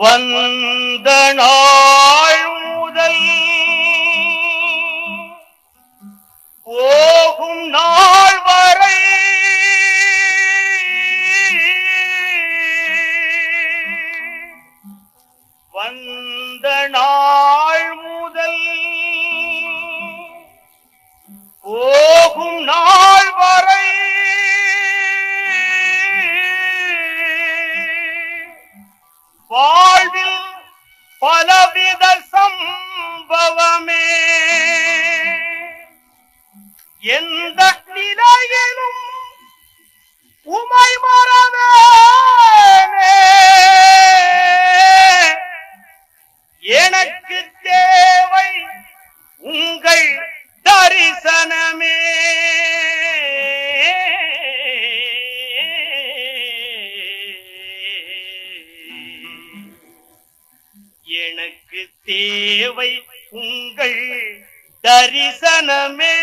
வந்த நாள் முதல் போகும் நாள் வரை வந்த நாள் முதல் போ பாவமே எந்த நிலையிலும் உமை மறவேனே எனக்கு தேவை உங்கள் தரிசனமே. எனக்கு தேவை உங்கள் தரிசனமே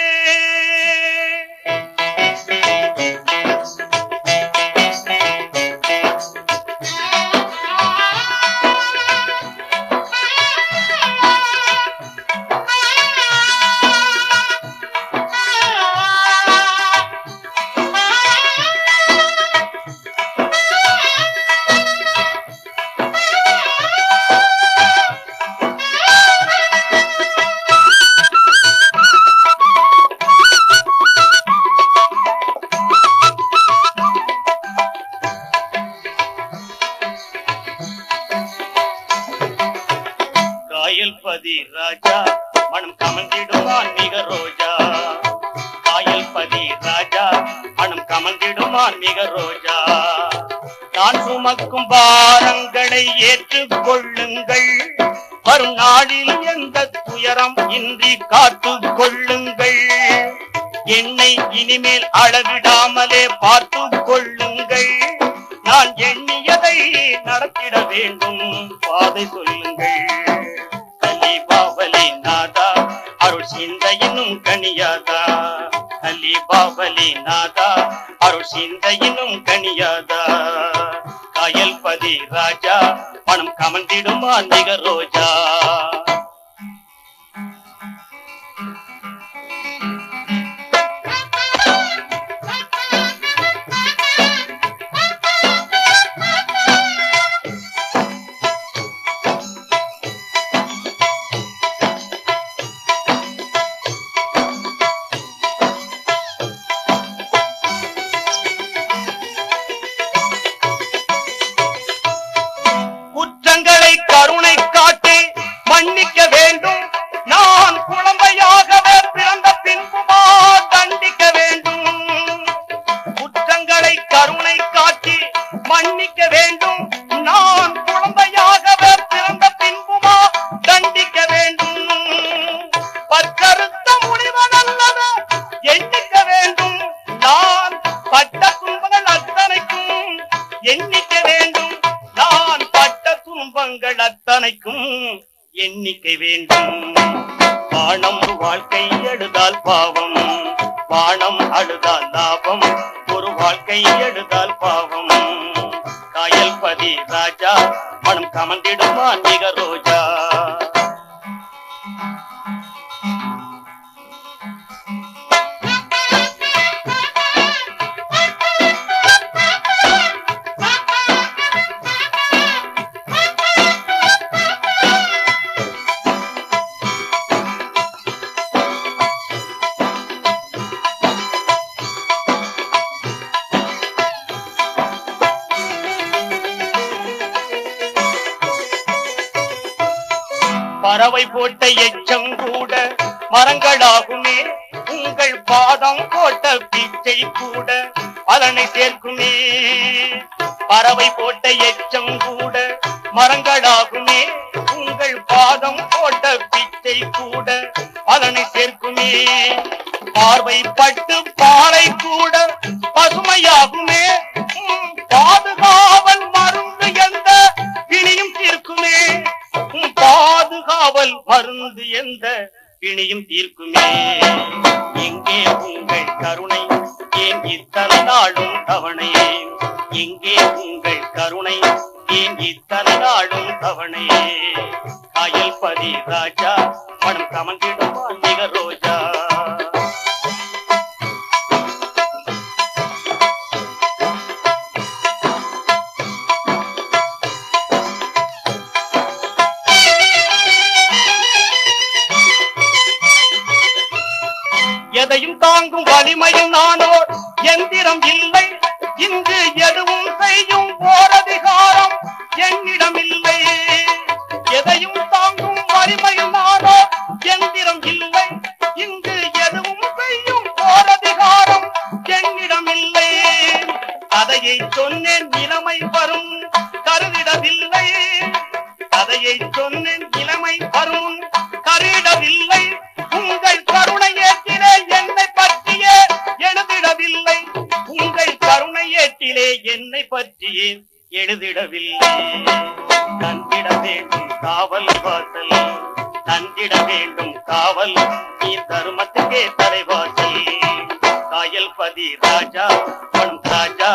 காயல் பதி ராஜா மனம் கமந்திடுவான் மிக ரோஜா. காயல் பதி ராஜா மனம் கமந்திடுவான் மிக ரோஜா. நான் சுமக்கும் பாரங்களை ஏற்றுக்கொள்ளுங்கள். வரும் நாளில் எந்த துயரம் இன்றி காத்துக் கொள்ளுங்கள் என்னை இனிமேல் அளவிடாமலே பார்த்துக் கொள்ளுங்கள் நான் எண்ணியதை நடத்திட வேண்டும். பாதை சொல்லுங்கள். அலி பாவலி நாதா அருள் சிந்தையினும் கனியாதா. காயல் பதி ராஜா பணம் கமந்திடுமா நிக ரோஜா. வேண்டும். நான் பட்ட துன்பங்கள் அத்தனைக்கும் எண்ணிக்கை வேண்டும். வானம் வாழ்க்கை எழுதால் பாவம். வானம் அழுதால் லாபம். ஒரு வாழ்க்கை எழுதால் பாவம். காயல் பதி ராஜா மனம் கமந்திடுமா மிக பறவை போட்ட எச்சம் கூட மரங்களாகுமே. உங்கள் பாதம் போட்ட பிச்சை கூட பலனை சேர்க்குமே. பறவை போட்ட எச்சம் கூட மரங்களாகுமே. உங்கள் பாதம் போட்ட பிச்சை கூட பலனை சேர்க்குமே. பார்வை பட்டு பாறை கூட பசுமையாகுமே. மருந்து பிணியும் தீர்க்குமே. எங்கே உங்கள் கருணை ஏன் இத்தனை நாளும் தவணை? எங்கே உங்கள் கருணை ஏன் இத்தனை நாளும் தவணையே காயல் பதி ராஜா மனம் கமந்திடும் ரோஜா. தாங்கும் வலிமையும் நானோ எந்திரம் இல்லை. இங்கு எதுவும் செய்யும் போரதிகாரம் என்னிடம் இல்லை எதையும் தாங்கும் வலிமையும் நானோ எந்திரம் இல்லை. இங்கு எதுவும் செய்யும் போரதிகாரம் என்னிடம் இல்லை கதையை சொன்ன எழுதிடவில்லை. தந்திட வேண்டும் காவல் வாசல். தந்திட வேண்டும் காவல். நீ தருமத்துக்கே தலைவாசல். காயல் பதி ராஜா பொன் ராஜா.